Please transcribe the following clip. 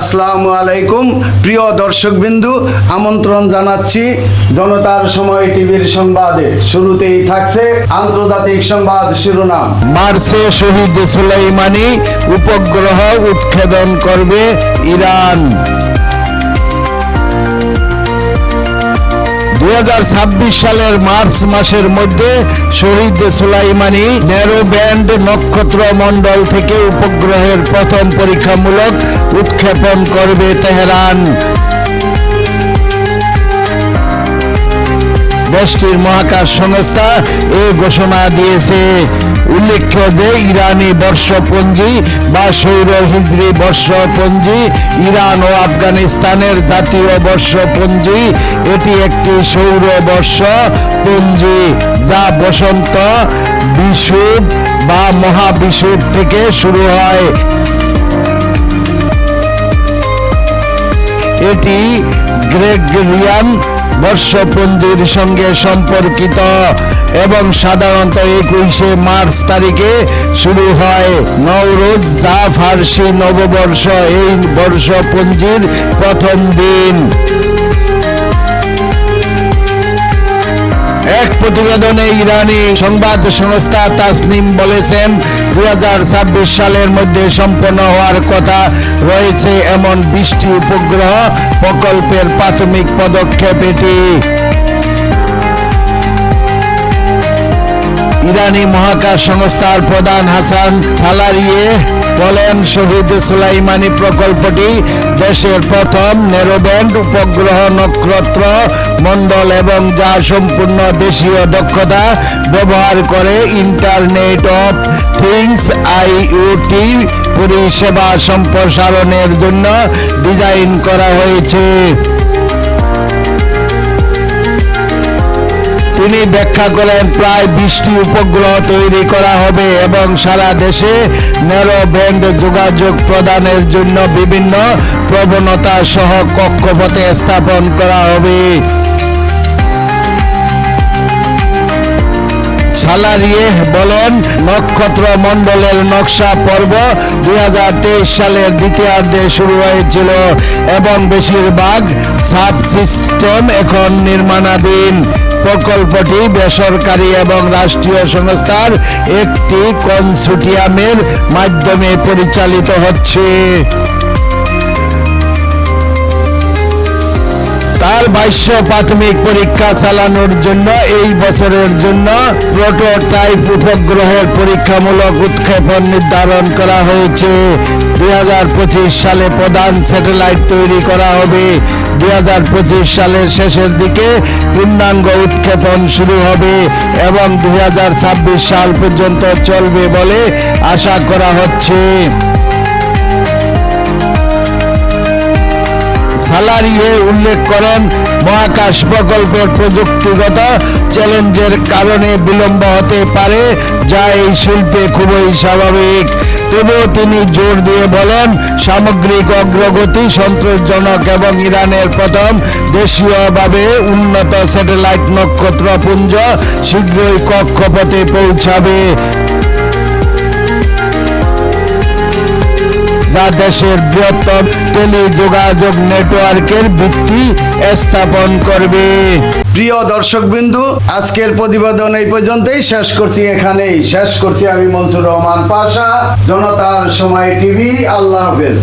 আসসালামু আলাইকুম। প্রিয় দর্শকবিন্দু, আমন্ত্রণ জানাচ্ছি জনতার সময় টিভির সংবাদে। শুরুতেই থাকছে আন্তর্জাতিক সংবাদ শিরোনাম। মার্সে শহীদ সুলাইমানি, উপগ্রহ উৎক্ষেপণ করবে ইরান। দু হাজার ছাব্বিশ সালের মার্চ মাসের মধ্যে শহীদ সুলাইমানি ন্যারো ব্যান্ড নক্ষত্র মণ্ডল থেকে উপগ্রহের প্রথম পরীক্ষামূলক উৎক্ষেপণ করবে তেহরান। দেশটির মহাকাশ সংস্থা এ ঘোষণা দিয়েছে। উল্লেখ্য যে, ইরানি বর্ষপঞ্জি বা সৌর হিজরি বর্ষপঞ্জি, ইরান ও আফগানিস্তানের জাতীয় বর্ষপঞ্জি, এটি একটি সৌর বর্ষ পঞ্জি যা বসন্ত বিষুব বা মহাবিষুব থেকে শুরু হয়। এটি গ্রেগরিয়ান বর্ষপঞ্জির সঙ্গে সম্পর্কিত এবং সাধারণত একুশে মার্চ তারিখে শুরু হয় নওরোজ যা ফার্সি নববর্ষ, এই বর্ষপঞ্জির প্রথম দিন। প্রতিবেদনে ইরানি সংবাদ সংস্থা তাসনিম বলেছেন দুই হাজার ছাব্বিশ সালের মধ্যে সম্পন্ন হওয়ার কথা রয়েছে এমন বৃষ্টি উপগ্রহ প্রকল্পের প্রাথমিক পদক্ষেপ এটি। ইরানি মহাকাশ সংস্থার প্রধান হাসান সালারিয়ে বলেন শহীদ সুলাইমানি প্রকল্পটি দেশের প্রথম নেরোব্যান্ড উপগ্রহ নক্ষত্র মণ্ডল এবং যা সম্পূর্ণ দেশীয় দক্ষতা ব্যবহার করে ইন্টারনেট অফ থিংস আইওটি পরিষেবা সম্প্রসারণের জন্য ডিজাইন করা হয়েছে। তিনি ব্যাখ্যা করেন প্রায় বিশটি উপগ্রহ তৈরি করা হবে এবং সারা দেশে ন্যারো ব্যান্ড যোগাযোগ প্রদানের জন্য বিভিন্ন প্রবণতা সহ কক্ষপথে স্থাপন করা হবে। সালারিয়ে বলেন নক্ষত্র মণ্ডলের নকশা পর্ব দু হাজার তেইশ সালের দ্বিতীয়ার্ধে শুরু হয়েছিল এবং বেশিরভাগ সাব সিস্টেম এখন নির্মাণাধীন। প্রকল্পটি বেসরকারি এবং রাষ্ট্রীয় সংস্থার একটি কনসোর্টিয়ামের মাধ্যমে পরিচালিত হচ্ছে। তার বাইশ প্রাথমিক পরীক্ষা চালানোর জন্য, এই বছরের জন্য প্রোটোটাইপ উপগ্রহের পরীক্ষামূলক উৎক্ষেপণ নির্ধারণ করা হয়েছে। দু হাজার পঁচিশ সালে প্রধান স্যাটেলাইট তৈরি করা হবে। দু হাজার পঁচিশ সালের শেষের দিকে পূর্ণাঙ্গ উৎক্ষেপণ শুরু হবে এবং দু হাজার ছাব্বিশ সাল পর্যন্ত চলবে বলে আশা করা হচ্ছে। সালারিয়ে উল্লেখ করেন, মহাকাশ প্রকল্পের প্রযুক্তিগত চ্যালেঞ্জের কারণে বিলম্ব হতে পারে, যা এই শিল্পে খুবই স্বাভাবিক। তবুও তিনি জোর দিয়ে বলেন, সামগ্রিক অগ্রগতি সন্তোষজনক এবং ইরানের প্রথম দেশীয়ভাবে উন্নত স্যাটেলাইট নক্ষত্রপুঞ্জ শীঘ্রই কক্ষপথে পৌঁছাবে। যা দেশের বৃহত্তম টেলিযোগাযোগ নেটওয়ার্কের ভিত্তি স্থাপন করবে। প্রিয় দর্শক বিন্দু আজকের প্রতিবেদন এই পর্যন্তই। শেষ করছি এখানেই। শেষ করছি আমি মনসুর রহমান পাশা, জনতার সময় টিভি। আল্লাহ হাফেজ।